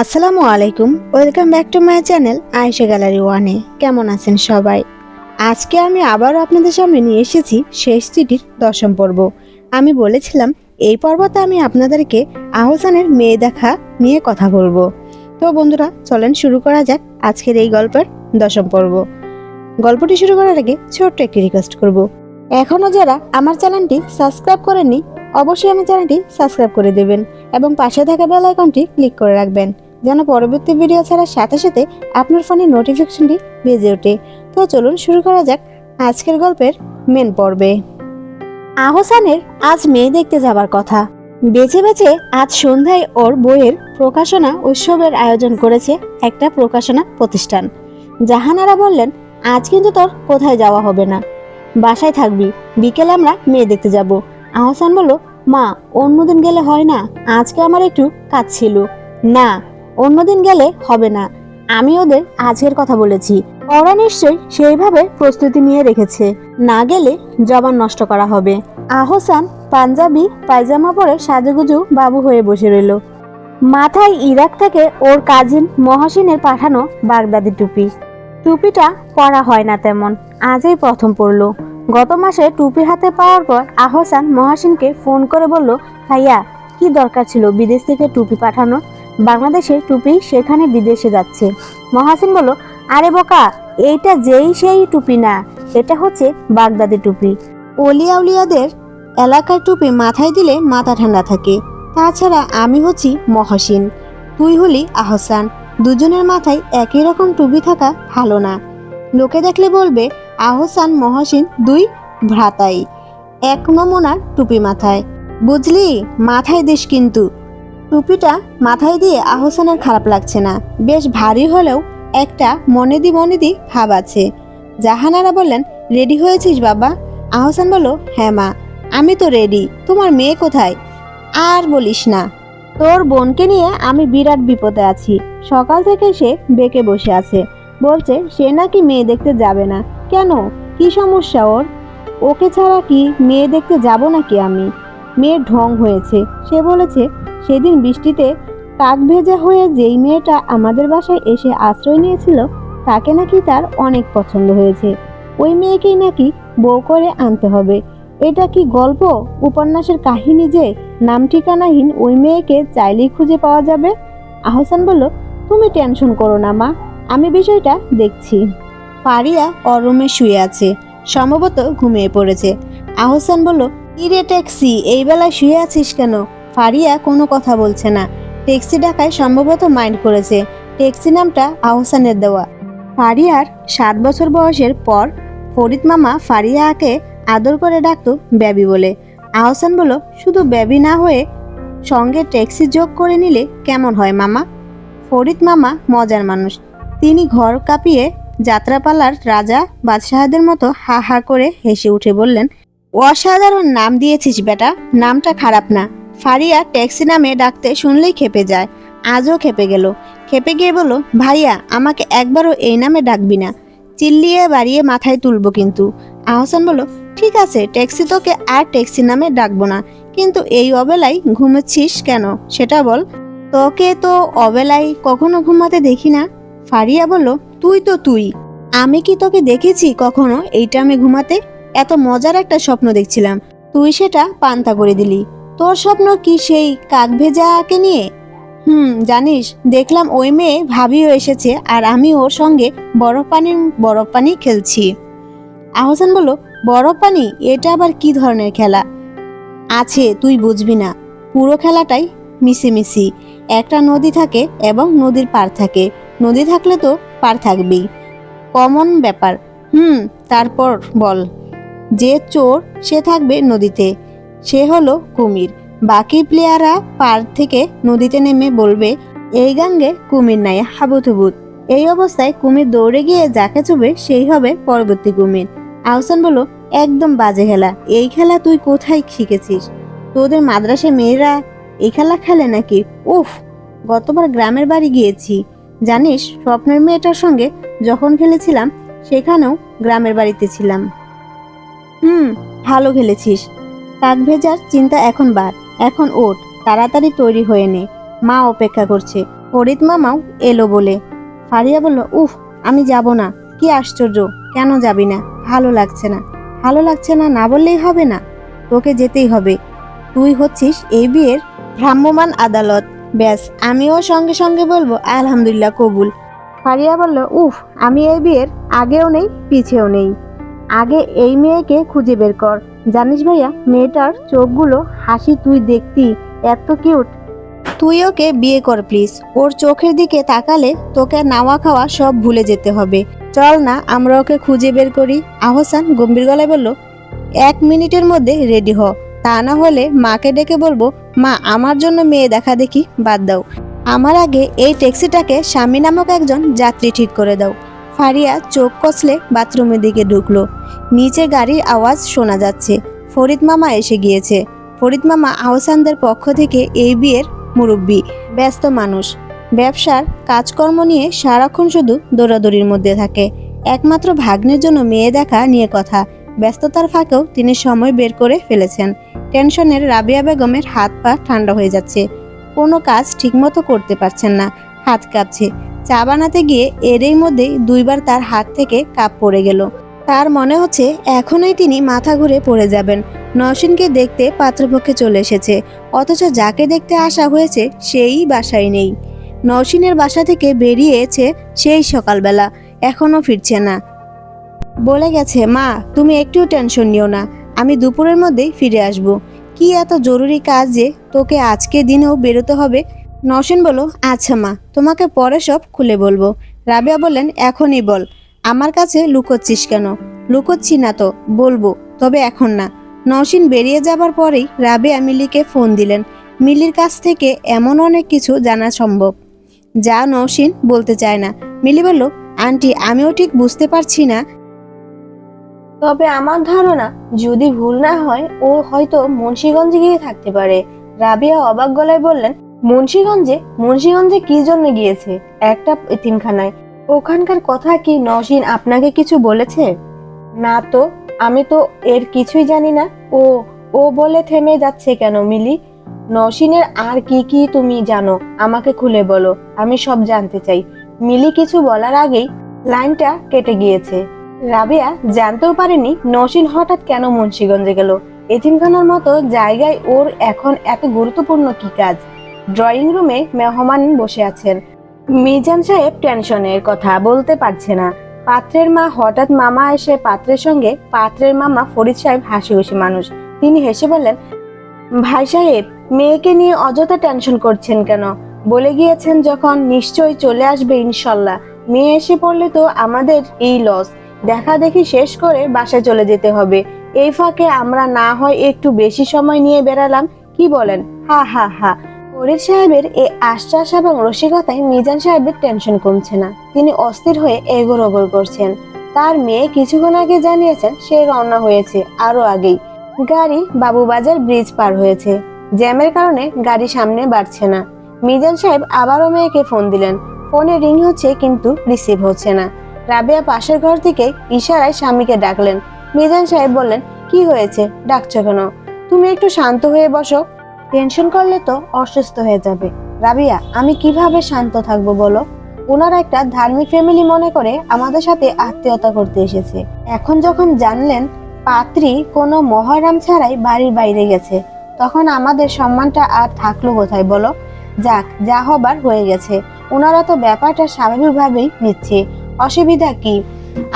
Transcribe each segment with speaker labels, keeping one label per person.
Speaker 1: আসসালামু আলাইকুম, welcome back to my channel Ayesha gallery ওয়ানে। কেমন আছেন সবাই? আজকে আমি আবারও আপনাদের সামনে নিয়ে এসেছি শেষ চিঠির দশম পর্ব। আমি বলেছিলাম, এই পর্বতে আমি আপনাদেরকে আহসানের মেয়ে দেখা নিয়ে কথা বলব। তো বন্ধুরা, চলেন শুরু করা যাক আজকের এই গল্পের দশম পর্ব। গল্পটি শুরু করার আগে ছোট্ট একটি রিকোয়েস্ট করব। এখনও যারা আমার চ্যানেলটি সাবস্ক্রাইব করেননি, অবশ্যই আমার চ্যানেলটি সাবস্ক্রাইব করে দেবেন এবং পাশে থাকা বেল আইকনটি ক্লিক করে রাখবেন। যেন পরবর্তী ভিডিও ছাড়ার সাথে সাথে আপনার ফোনে নোটিফিকেশনটি বেজে ওঠে। তো চলুন শুরু করা যাক আজকের গল্পের মেন পর্বে। আহসানের আজ মেয়ে দেখতে যাবার কথা। বেছে বেছে আজ সন্ধ্যায় ওর বইয়ের প্রকাশনা উৎসবের আয়োজন করেছে একটা প্রকাশনা প্রতিষ্ঠান। জাহানারা বললেন, আজ কিন্তু তোর কোথায় যাওয়া হবে না। বাসায় থাকবি, বিকেলে আমরা মেয়ে দেখতে যাব। আহসান বলল, মা, অন্যদিন গেলে হয় না? আজকে আমার একটু কাজ ছিল। না অন্যদিন গেলে হবে না। আমি ওদের আজকের কথা বলেছি। ওরা নিশ্চয়ই সেইভাবে প্রস্তুতি নিয়ে রেখেছে। না গেলে জবান নষ্ট করা হবে। আহসান পাঞ্জাবি, পায়জামা পরে সাজুগুজু বাবু হয়ে বসে রইল। মাথায় ইরাক থেকে ওর কাজিন মহাসিনের পাঠানো বাগদাদি টুপি। টুপিটা পরা হয় না তেমন, আজই প্রথম পরলো। গত মাসে টুপি হাতে পাওয়ার পর আহসান মহাসিনকে ফোন করে বলল, ভাইয়া, কি দরকার ছিল বিদেশ থেকে টুপি পাঠানো বাংলাদেশে টুপি সেখানে বিদেশে যাচ্ছে। মহাসিন বলল, আরে বোকা, এইটা যেই সেই টুপি না, এটা হচ্ছে বাগদাদি টুপি। অলিয়া উলিয়াদের এলাকার টুপি মাথায় দিলে মাথা ঠান্ডা থাকে। তাছাড়া আমি হচ্ছি মহাসিন, তুই হলি আহসান। দুজনের মাথায় একই রকম টুপি থাকা ভালো না। লোকে দেখলে বলবে, আহসান, মহাসিন দুই ভ্রাতাই, এক নমুনার টুপি মাথায়। বুঝলি? মাথায় দিস কিন্তু। টুপিটা মাথায় দিয়ে আহসানের খারাপ লাগছে না। বেশ ভারী হলেও একটা মনে দি মনে দি ভাব আছে। জাহানারা বললেন, রেডি হয়েছিস বাবা? আহসান বলল হ্যাঁ মা, আমি তো রেডি। তোমার মেয়ে কোথায়? আর বলিস না, তোর বোনকে নিয়ে আমি বিরাট বিপদে আছি। সকাল থেকে সে বেঁকে বসে আছে। বলছে, সে নাকি মেয়ে দেখতে যাবে না। কেন? কি সমস্যা ওর? ওকে ছাড়া কি মেয়ে দেখতে যাব নাকি আমি? মেয়ের ঢং হয়েছে। সে বলেছে সেদিন বৃষ্টিতে কাক ভেজা হয়ে যেই মেয়েটা আমাদের বাসায় এসে আশ্রয় নিয়েছিল, তাকে নাকি তার অনেক পছন্দ হয়েছে। ওই মেয়েকেই নাকি বউ করে আনতে হবে। এটা কি গল্প, উপন্যাসের কাহিনী যে? নাম ঠিকানাহীন ওই মেয়েকে চাইলেই খুঁজে পাওয়া যাবে? আহসান বলল, তুমি টেনশন করো না, মা। আমি বিষয়টা দেখছি। পারিয়া অরুমে শুয়ে আছে, সম্ভবত ঘুমিয়ে পড়েছে। আহসান বলল ইরে ট্যাক্সি, এই বেলায় শুয়ে আছিস কেন? ফারিয়া কোনো কথা বলছে না। ট্যাক্সি ডাকায় সম্ভবত মাইন্ড করেছে। ট্যাক্সি নামটা আহসানের দেওয়া। ফারিয়ার সাত বছর বয়সের পর ফরিদ মামা ফারিয়াকে আদর করে ডাকতো বেবি বলে। আহসান বলল, শুধু বেবি না হয়ে সঙ্গে ট্যাক্সি যোগ করে নিলে কেমন হয় মামা? ফরিদ মামা মজার মানুষ। তিনি ঘর কাঁপিয়ে যাত্রাপালার রাজা বাদশাহদের মতো হা হা করে হেসে উঠে বললেন, অসাধারণ নাম দিয়েছিস বেটা, নামটা খারাপ না। ফারিয়া ট্যাক্সি নামে ডাকতে শুনলেই খেপে যায়। আজও খেপে গেল। খেপে গিয়ে বলল, ভাইয়া, আমাকে একবারও এই নামে ডাকবি না। চিল্লিয়ে বাড়িয়ে মাথায় তুলবো কিন্তু। আহসান বলল, ঠিক আছে, ট্যাক্সি তোকে আর ট্যাক্সি নামে ডাকবো না। কিন্তু এই অবেলায় ঘুমোচ্ছিস কেন? সেটা বল। তোকে তো অবেলায় কখনো ঘুমাতে দেখি না? ফারিয়া বলল, তুই তো তুই। আমি কি তোকে দেখেছি কখনো এইটা আমি ঘুমাতে? এত মজার একটা স্বপ্ন দেখছিলাম। তুই সেটা পান্তা করে দিলি। তোর স্বপ্ন কি সেই কাক ভেজাকে নিয়ে? হুম, জানিস, দেখলাম ওই মেয়ে ভাবিও এসেছে আর আমি ওর সঙ্গে বরফ পানির বরফ পানি খেলছি। আহসান বলল বরফ পানি এটা আবার কি ধরনের খেলা? আছে, তুই বুঝবি না। পুরো খেলাটাই মিশিমিশি একটা নদী থাকে এবং নদীর পার থাকে। নদী থাকলে তো পার থাকবেই। কমন ব্যাপার। হুম, তারপর বল। যে চোর, সে থাকবে নদীতে। সে হলো কুমির। বাকি প্লেয়াররা পার থেকে নদীতে নেমে বলবে, এই গাঙ্গে কুমির নাই হাবুথুবুত এই অবস্থায় কুমির দৌড়ে গিয়ে যাকে চুবে, সেই হবে পরবর্তী কুমির। আহসান বলল, একদম বাজে খেলা। এই খেলা তুই কোথায় শিখেছিস? তোদের মাদ্রাসে মেয়েরা এই খেলা খেলে নাকি? উফ, গতবার গ্রামের বাড়ি গিয়েছি। জানিস, স্বপ্নের মেয়েটার সঙ্গে যখন খেলেছিলাম, সেখানেও গ্রামের বাড়িতে ছিলাম। হুম, ভালো খেলেছিস। কাক ভেজার চিন্তা এখন বাদ, এখন ওঠ, তাড়াতাড়ি তৈরি হয়ে নে। মা অপেক্ষা করছে। ফরিদ মামাও এলো বলে। ফারিয়া বলল, উফ, আমি যাব না। কি আশ্চর্য, কেন যাবি না? ভালো লাগছে না। ভালো লাগছে না না বললেই হবে না। তোকে যেতেই হবে। তুই হচ্ছিস এই বিয়ের ভ্রাম্যমাণ আদালত। ব্যাস, আমিও সঙ্গে সঙ্গে বলব, আলহামদুলিল্লাহ, কবুল। ফারিয়া বলল, উফ, আমি এই বিয়ের আগেও নেই, পিছেও নেই। আগে এই মেয়েকে খুঁজে বের কর। জানিস ভাইয়া, মেয়েটার চোখগুলো হাসি তুই দেখতি, এত কিউট তুই ওকে বিয়ে কর প্লিজ ওর চোখের দিকে তাকালে তোকে নাওয়া খাওয়া সব ভুলে যেতে হবে। চল না, আমরা ওকে খুঁজে বের করি। আহসান গম্ভীর গলায় বলল, এক মিনিটের মধ্যে রেডি হ। তা না হলে মাকে ডেকে বলব, মা, আমার জন্য মেয়ে দেখা দেখি, বাদ দাও। আমার আগে এই ট্যাক্সিটাকে স্বামী নামক একজন যাত্রী ঠিক করে দাও। ফারিয়া চোখ কষলে বাথরুমের দিকে ঢুকলো। নিচে গাড়ির আওয়াজ শোনা যাচ্ছে। ফরিদ মামা এসে গিয়েছে। ফরিদ মামা আহসানদের পক্ষ থেকে এই বিয়ের মুরব্বী, ব্যস্ত মানুষ। ব্যবসার কাজকর্ম নিয়ে সারাক্ষণ শুধু দৌড়াদৌড়ির মধ্যে থাকে। একমাত্র ভাগ্নের জন্য মেয়ে দেখা নিয়ে কথা। ব্যস্ততার ফাঁকেও তিনি সময় বের করে ফেলেছেন। টেনশনের রাবিয়া বেগমের হাত পা ঠান্ডা হয়ে যাচ্ছে। কোনো কাজ ঠিকমতো করতে পারছেন না। হাত কাঁপছে। চা বানাতে গিয়ে এরই মধ্যেই দুইবার তার হাত থেকে কাপ পড়ে গেল। তার মনে হচ্ছে এখনই তিনি মাথা ঘুরে পড়ে যাবেন। নওশিনকে দেখতে পাত্রপক্ষে চলে এসেছে। অথচ যাকে দেখতে আসা হয়েছে সেই বাসায় নেই। নওশিনের বাসা থেকে বেরিয়েছে সেই সকালবেলা, এখনও ফিরছে না। বলে গেছে, মা, তুমি একটু টেনশন নিও না, আমি দুপুরের মধ্যেই ফিরে আসব। কি এত জরুরি কাজ যে তোকে আজকে দিনেও বেরোতে হবে নওশিন বলো আচ্ছা মা, তোমাকে পরে সব খুলে বলব। রাবিয়া বললেন, এখনই বল। আমার কাছে লুকোচ্ছিস কেন? লুকোচ্ছি না তো, বলব, তবে এখন না। নওশিন বেরিয়ে যাবার পরেই রাবিয়া মিলিকে ফোন দিলেন। মিলির কাছ থেকে এমন অনেক কিছু জানা সম্ভব, যা নওশিন বলতে চায় না। মিলি বলল, আন্টি, আমিও ঠিক বুঝতে পারছি না। তবে আমার ধারণা, যদি ভুল না হয়, ও হয়তো মুন্সিগঞ্জে গিয়ে থাকতে পারে। রাবিয়া অবাক গলায় বললেন মুন্সিগঞ্জে মুন্সিগঞ্জে কি জন্য গিয়েছে? একটা এতিমখানায় ওখানকার কথা কি নসীন আপনাকে কিছু বলেছে? না তো, আমি তো এর কিছুই জানি না। ও ও বলে থেমে যাচ্ছে কেন মিলি? নসীনের আর কি কি তুমি জানো? আমাকে খুলে বলো, আমি সব জানতে চাই। মিলি কিছু বলার আগেই লাইনটা কেটে গিয়েছে। রাবিয়া জানতেও পারেনি নসীন হঠাৎ কেন মুন্সিগঞ্জে গেল। এতিমখানার মতো জায়গায় ওর এখন এত গুরুত্বপূর্ণ কি কাজ? ড্রয়িং রুমে মেহমান বসে আছেন। মিজান সাহেব টেনশনের কথা বলতে পারছে না। পাত্রের মা হঠাৎ মামা এসে পাত্রের সঙ্গে পাত্রের মামা ফরিদ সাহেব হাসি খুশি মানুষ। তিনি হেসে বললেন, ভাই সাহেব, মেয়েকে নিয়ে অযথা টেনশন করছেন কেন? বলে গিয়েছেন যখন নিশ্চয়ই চলে আসবে ইনশাল্লাহ। মেয়ে এসে পড়লে তো আমাদের এই লস দেখা দেখি শেষ করে বাসায় চলে যেতে হবে। এই ফাঁকে আমরা না হয় একটু বেশি সময় নিয়ে বেড়ালাম। কি বলেন? হা হা হা। ফরিদ সাহেবের এই আশ্বাস এবং রসিকতায় মিজান সাহেবের টেনশন কমছে না। তিনি অস্থির হয়ে এগোর ওগর করছেন। তার মেয়ে কিছুক্ষণ আগে জানিয়েছেন সে রওনা হয়েছে আরও আগেই। গাড়ি বাবুবাজার ব্রিজ পার হয়েছে। জ্যামের কারণে গাড়ি সামনে বাড়ছে না। মিজান সাহেব আবারও মেয়েকে ফোন দিলেন। ফোনে রিং হচ্ছে কিন্তু রিসিভ হচ্ছে না। রাবেয়া পাশের ঘর থেকে ইশারায় স্বামীকে ডাকলেন। মিজান সাহেব বললেন, কি হয়েছে? ডাকছো কেন? তুমি একটু শান্ত হয়ে বসো। টেনশন করলে তো অসুস্থ হয়ে যাবে। রাবিয়া, আমি কীভাবে শান্ত থাকব বলো? ওনারা একটা ধার্মিক ফ্যামিলি মনে করে আমাদের সাথে আত্মীয়তা করতে এসেছে। এখন যখন জানলেন পাত্রী কোনো মহারাম ছাড়াই বাড়ির বাইরে গেছে, তখন আমাদের সম্মানটা আর থাকল কোথায় বলো? যাক, যা হবার হয়ে গেছে। ওনারা তো ব্যাপারটা স্বাভাবিকভাবেই নিচ্ছে। অসুবিধা কি?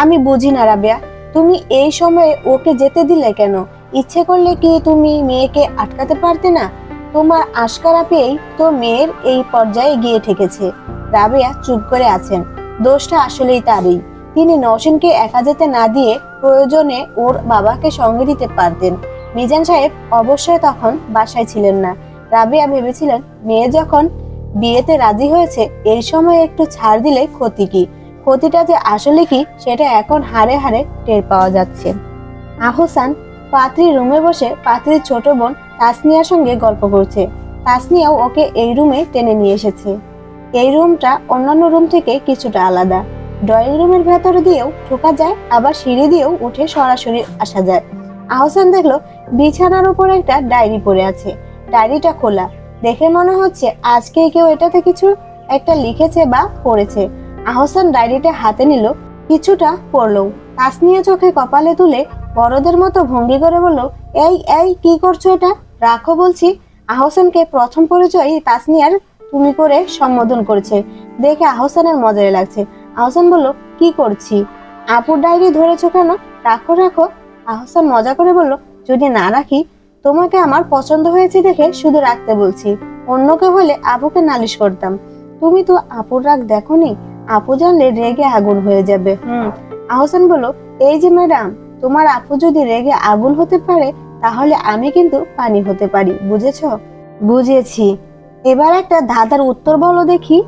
Speaker 1: আমি বুঝি না রাবিয়া। তুমি এই সময়ে ওকে যেতে দিলে কেন? ইচ্ছে করলে কি তুমি মেয়েকে আটকাতে পারতে না? তোমার আশকারা পেয়েই তো মেয়ের এই পর্যায়ে গিয়ে ঠেকেছে। রাবেয়া চুপ করে আছেন। দোষটা আসলেই তারই। তিনি নওশিনকে একা যেতে না দিয়ে প্রয়োজনে ওর বাবাকে সঙ্গে দিতে পারতেন। মিজান সাহেব অবশ্যই তখন বাসায় ছিলেন না। রাবেয়া ভেবেছিলেন, মেয়ে যখন বিয়েতে রাজি হয়েছে, এই সময় একটু ছাড় দিলে ক্ষতি কি? ক্ষতিটা যে আসলে কি, সেটা এখন হারে হারে টের পাওয়া যাচ্ছে। আহসান পাত্রী রুমে বসে পাত্রীর ছোট বোন তাসনিয়ার সঙ্গে গল্প করছে। তাসনিয়াও ওকে এই রুমে টেনে নিয়ে এসেছে। এই রুমটা অন্যান্য রুম থেকে কিছুটা আলাদা। ড্রয়িং রুমের ভেতর দিয়েও ঢোকা যায়, আবার সিঁড়ি দিয়েও উঠে সরাসরি আসা যায়। আহসান দেখল বিছানার উপর একটা ডায়েরি পড়ে আছে। ডায়েরিটা খোলা। দেখে মনে হচ্ছে আজকে কেউ এটাতে কিছু একটা লিখেছে বা পড়েছে। আহসান ডায়েরিটা হাতে নিল কিছুটা পড়ল। তাসনিয়া চোখে কপালে তুলে বড়দের মতো ভঙ্গি করে বলল, এই এই, কি করছ এটা? রাখো বলছি। আহসানকে প্রথম পরিচয় তাসনিয়ার তুমি করে সম্বোধন করেছে। দেখে আহসানের মজাই লাগছে। আহসান বলল, কি করছি? আপুর ডায়েরি ধরেছো কেন? রাখো রাখো। আহসান মজা করে বলল, যদি না রাখি, তোমাকে আমার পছন্দ হয়েছে দেখে শুধু রাখতে বলছি। অন্যকে হলে আপুকে নালিশ করতাম। তুমি তো আপুর রাগ দেখোনি? আপু জানলে রেগে আগুন হয়ে যাবে। হুম। আহসান বলল এই যে ম্যাডাম তোমার আপু যদি রেগে আগুন হতে পারে তাহলে আমি কিন্তু পানি হতে পারি বুঝেছ? বুঝেছি। এবার একটা ধাঁধার উত্তর বলো দেখি।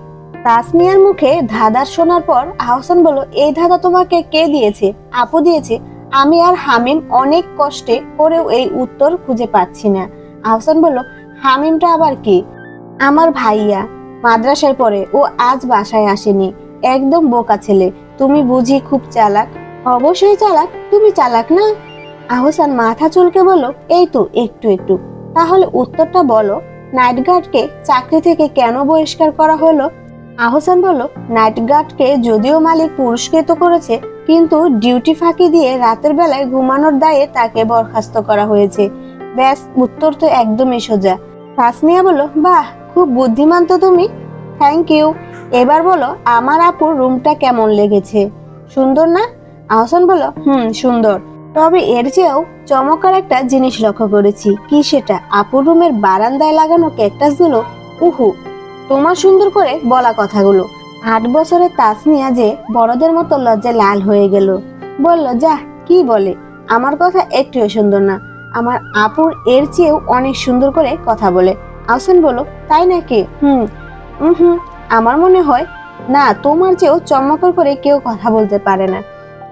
Speaker 1: তাসমিয়ার মুখে ধাঁধার শোনার পর আহসান বলল এই ধাঁধা তোমাকে কে দিয়েছে? আপু দিয়েছে। আমি আর হামিম অনেক কষ্টে করেও এই উত্তর খুঁজে পাচ্ছি না। আহসান বলল হামিমটা আবার কি? আমার ভাইয়া মাদ্রাসায় পড়ে ও আজ বাসায় আসেনি। একদম বোকা ছেলে। তুমি বুঝি খুব চালাক। অবশ্যই চালাক, তুমি চালাক না? আহসান মাথা চুলকে বলল, এই তো, একটু একটু। তাহলে উত্তরটা বলো নাইট গার্ডকে চাকরি থেকে কেন বহিষ্কার করা হলো? আহসান বলল নাইট গার্ডকে যদিও মালিক পুরস্কৃত করেছে, কিন্তু ডিউটি ফাঁকি দিয়ে রাতের বেলায় ঘুমানোর দায়ে তাকে বরখাস্ত করা হয়েছে। ব্যাস, উত্তর তো একদমই সোজা। তাসনিয়া বলল, বাহ, খুব বুদ্ধিমান তো তুমি। থ্যাংক ইউ এবার বলো, আমার আপুর রুমটা কেমন লেগেছে? সুন্দর না? আহসান বলল হুম, সুন্দর। তবে এর চেয়েও চমৎকার একটা জিনিস লক্ষ্য করেছি। কি সেটা? আপুর রুমের বারান্দায় লাগানো ক্যাকটাসগুলো? উহু, তোমার সুন্দর করে বলা কথাগুলো। আট বছরের তাসনিয়া যে বড়দের মতো লজ্জা লাল হয়ে গেল। বলল, যা, কি বলে? আমার কথা একটুও সুন্দর না। আমার আপুর এর চেয়েও অনেক সুন্দর করে কথা বলে। আহসান বলল, তাই নাকি? হুম হুম আমার মনে হয়, না, তোমার চেয়েও চমকর করে কেউ কথা বলতে পারে না।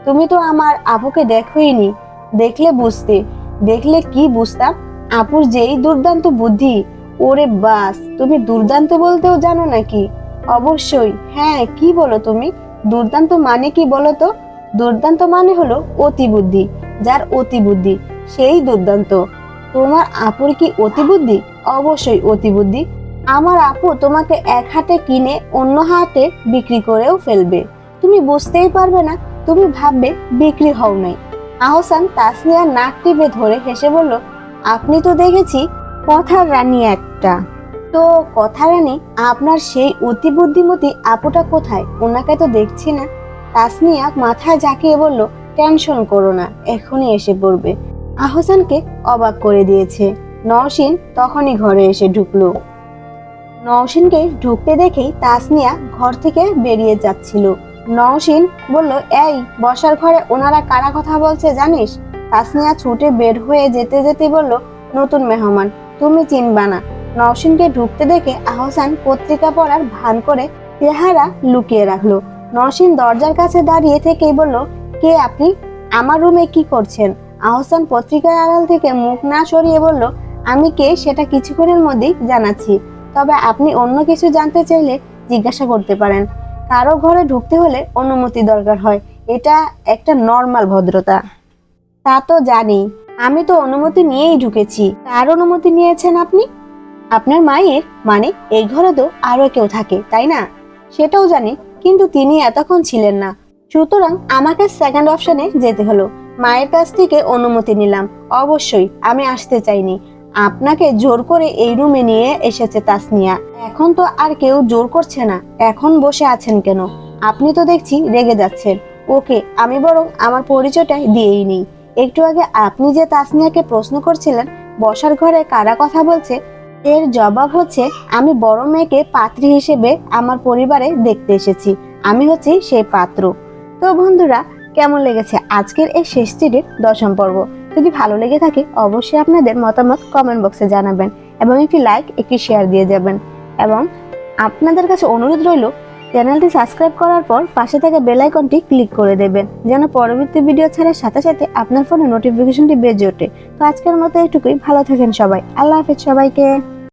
Speaker 1: তুমি তো আমার আপুকে দেখোই নি দেখলে বুঝতে, দেখলে কি বুঝতাম? আপুর যেই দুর্দান্ত বুদ্ধি, ওরে বাস, তুমি দুর্দান্ত বলতেও জানো নাকি? অবশ্যই হ্যাঁ কি বলো তুমি? দুর্দান্ত মানে কি বলো তো? দুর্দান্ত মানে হলো অতি বুদ্ধি যার অতি বুদ্ধি সেই দুর্দান্ত। তোমার আপুর কি অতি বুদ্ধি অবশ্যই অতি বুদ্ধি আমার আপু তোমাকে এক হাতে কিনে অন্য হাতে বিক্রি করেও ফেলবে। তুমি বুঝতেই পারবে না, তুমি ভাববে বিক্রি হও নাই। আহসান তাসনিয়ার নাক টিপে ধরে হেসে বলল, আপনি তো দেখেছি কথার রানী একটা। তো কথা রানী, আপনার সেই অতি বুদ্ধিমতী আপুটা কোথায়? ওনাকে তো দেখছি না। তাসনিয়া মাথায় ঝাঁকিয়ে বলল, টেনশন করো না, এখনই এসে পড়বে। আহসানকে অবাক করে দিয়েছে। নওশিন তখনই ঘরে এসে ঢুকলো। নওশিনকে ঢুকতে দেখেই তাসনিয়া ঘর থেকে বেরিয়ে যাচ্ছিল। নওশিন বলল, এই, বসার ঘরে ওনারা কারা কথা বলছে জানিস? তাসনিয়া ছুটে বের হয়ে যেতে যেতে বলল, নতুন মেহমান, তুমি চিনবা না। নওশিনকে ঢুকতে দেখে আহসান পত্রিকা পড়ার ভান করে চেহারা লুকিয়ে রাখল। নওশিন দরজার কাছে দাঁড়িয়ে থেকেই বলল, কে আপনি? আমার রুমে কি করছেন? আহসান পত্রিকার আড়াল থেকে মুখ না সরিয়ে বলল, আমি কে সেটা কিছুক্ষণের মধ্যেই জানাচ্ছি। তবে আপনি অন্য কিছু জানতে চাইলে জিজ্ঞাসা করতে পারেন। কারও ঘরে ঢুকতে হলে অনুমতি দরকার হয়। এটা একটা নর্মাল ভদ্রতা। তা তো জানি। আমি তো অনুমতি নিয়েই ঢুকেছি। কার অনুমতি নিয়েছেন আপনি? আপনার মায়ের? মানে এই ঘরে তো আরও কেউ থাকে, তাই না? সেটাও জানি, কিন্তু তিনি এতক্ষণ ছিলেন না। সুতরাং আমাকে সেকেন্ড অপশনে যেতে হলো। মায়ের কাছ থেকে অনুমতি নিলাম। অবশ্যই, আমি আসতে চাইনি। আপনাকে জোর করে এই রুমে নিয়ে এসেছে তাসনিয়া। এখন তো আর কেউ জোর করছে না। এখন বসে আছেন কেন? আপনি তো দেখছি রেগে যাচ্ছেন। ওকে, আমি বরং আমার পরিচয়টা দিয়েই নেই। একটু আগে আপনি যে তাসনিয়াকে প্রশ্ন করছিলেন, বসার ঘরে কারা কথা বলছে, এর জবাব হচ্ছে, আমি বড় মেয়েকে পাত্রী হিসেবে আমার পরিবারে দেখতে এসেছি। আমি হচ্ছি সেই পাত্র। তো বন্ধুরা, কেমন লেগেছে আজকের এই শেষ দশম পর্ব? যদি ভালো লেগে থাকে, অবশ্যই আপনাদের মতামত কমেন্ট বক্সে জানাবেন এবং একটি লাইক একটি শেয়ার দিয়ে যাবেন। এবং আপনাদের কাছে অনুরোধ রইল, চ্যানেলটি সাবস্ক্রাইব করার পর পাশে থাকা বেল আইকনটি ক্লিক করে দেবেন, যেন পরবর্তী ভিডিও ছাড়ার সাথে সাথে আপনার ফোনে নোটিফিকেশনটি বেজে ওঠে। তো আজকের মতো এটুকুই ভালো থাকেন সবাই, আল্লাহ হাফেজ সবাইকে।